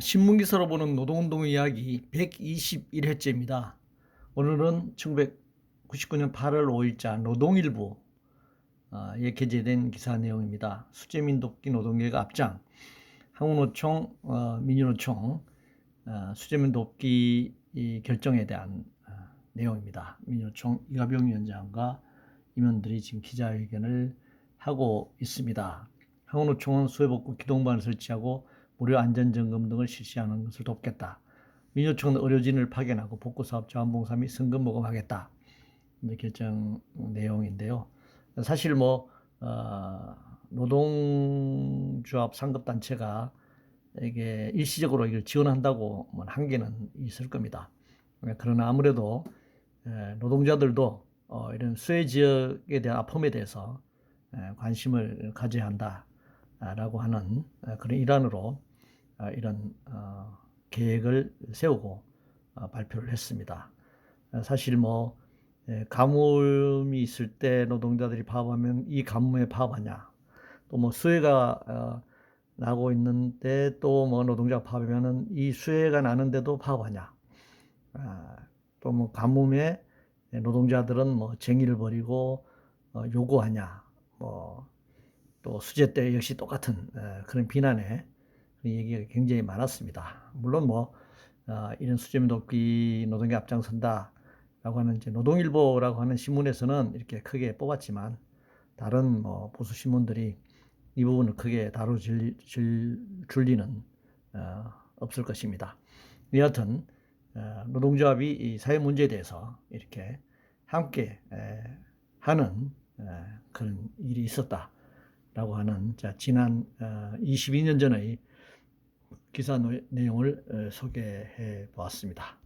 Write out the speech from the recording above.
신문기사로 보는 노동운동 이야기 121회째입니다. 오늘은 1999년 8월 5일자 노동일보에 게재된 기사 내용입니다. 수재민 돕기 노동계가 앞장, 한국노총, 어, 민주노총 어, 수재민 돕기 이 결정에 대한 어, 내용입니다. 민주노총 이가병 위원장과 임원들이 지금 기자회견을 하고 있습니다. 한국노총은 수해복구 기동반을 설치하고 무료 안전점검 등을 실시하는 것을 돕겠다. 민주총은 의료진을 파견하고 복구사업 자원봉사 및 성금 모금하겠다. 결정 내용인데요. 사실 뭐 어, 노동조합 상급단체가 이게 일시적으로 이걸 지원한다고 뭐 한계는 있을 겁니다. 그러나 아무래도 에, 노동자들도 어, 이런 수해 지역에 대한 아픔에 대해서 에, 관심을 가져야 한다라고 하는 어, 그런 일환으로 어, 이런 어, 계획을 세우고 어, 발표를 했습니다. 어, 사실 뭐 예, 가뭄이 있을 때 노동자들이 파업하면 이 가뭄에 파업하냐? 또 뭐 수해가 어, 나고 있는데 또 뭐 노동자가 파업하면은 이 수해가 나는데도 파업하냐? 아, 또뭐 가뭄에 노동자들은 뭐 쟁의를 벌이고 어, 요구하냐? 뭐 또 수재 때 역시 똑같은 에, 그런 비난에 얘기가 굉장히 많았습니다. 물론 뭐 어, 이런 수재민 돕기 노동계 앞장선다라고 하는 이제 노동일보라고 하는 신문에서는 이렇게 크게 뽑았지만 다른 뭐 보수 신문들이 이 부분을 크게 다루질 줄, 줄 리는 어, 없을 것입니다. 여하튼 어, 노동조합이 이 사회 문제에 대해서 이렇게 함께 에, 하는 에, 그런 일이 있었다라고 하는 자, 지난 어, 22년 전의 기사 노- 내용을 어, 소개해 보았습니다.